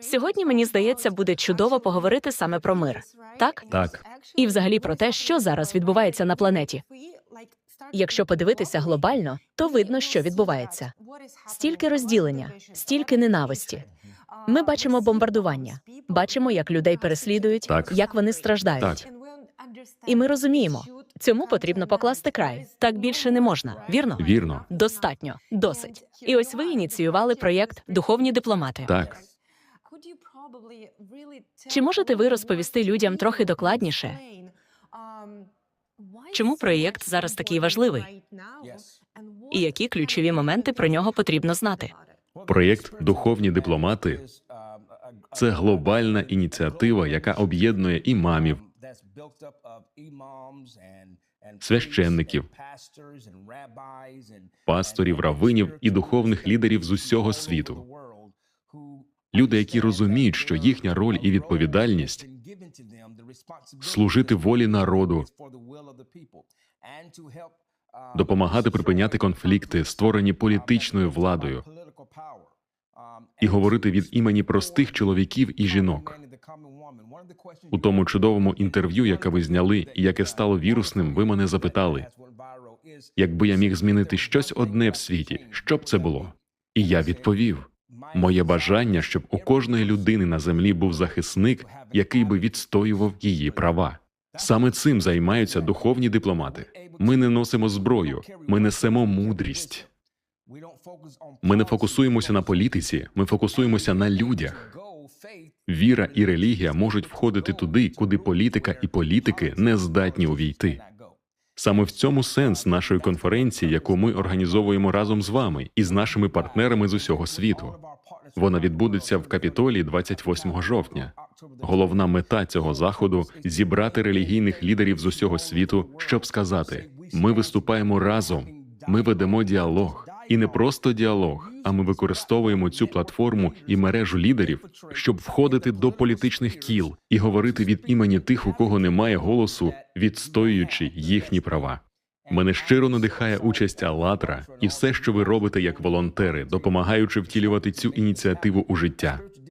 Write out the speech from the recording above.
Сьогодні мені здається, буде чудово поговорити саме про мир. Так? Так. І взагалі про те, що зараз відбувається на планеті. Якщо подивитися глобально, то видно, що відбувається. Стільки розділення, стільки ненависті. Ми бачимо бомбардування, бачимо, як людей переслідують, Так. як вони страждають. Так. І ми розуміємо, цьому потрібно покласти край. Так більше не можна, вірно? Вірно. Достатньо, досить. І ось ви ініціювали проєкт Духовні дипломати. Так. Чи можете ви розповісти людям трохи докладніше, чому проєкт зараз такий важливий? І які ключові моменти про нього потрібно знати? Проєкт Духовні дипломати це глобальна ініціатива, яка об'єднує імамів, священників, пасторів, равинів і духовних лідерів з усього світу. Люди, які розуміють, що їхня роль і відповідальність служити волі народу, допомагати припиняти конфлікти, створені політичною владою, і говорити від імені простих чоловіків і жінок. У тому чудовому інтерв'ю, яке ви зняли, і яке стало вірусним, ви мене запитали, якби я міг змінити щось одне в світі, що б це було? І я відповів: моє бажання, щоб у кожної людини на землі був захисник, який би відстоював її права. Саме цим займаються духовні дипломати. Ми не носимо зброю, ми несемо мудрість. Ми не фокусуємося на політиці, ми фокусуємося на людях. Віра і релігія можуть входити туди, куди політика і політики не здатні увійти. Саме в цьому сенс нашої конференції, яку ми організовуємо разом з вами і з нашими партнерами з усього світу. Вона відбудеться в Капітолії 28 жовтня. Головна мета цього заходу зібрати релігійних лідерів з усього світу, щоб сказати: ми виступаємо разом, ми ведемо діалог. І не просто діалог, а ми використовуємо цю платформу і мережу лідерів, щоб входити до політичних кіл і говорити від імені тих, у кого немає голосу, відстоюючи їхні права. Мене щиро надихає участь Алатра і все, що ви робите як волонтери, допомагаючи втілювати цю ініціативу у життя.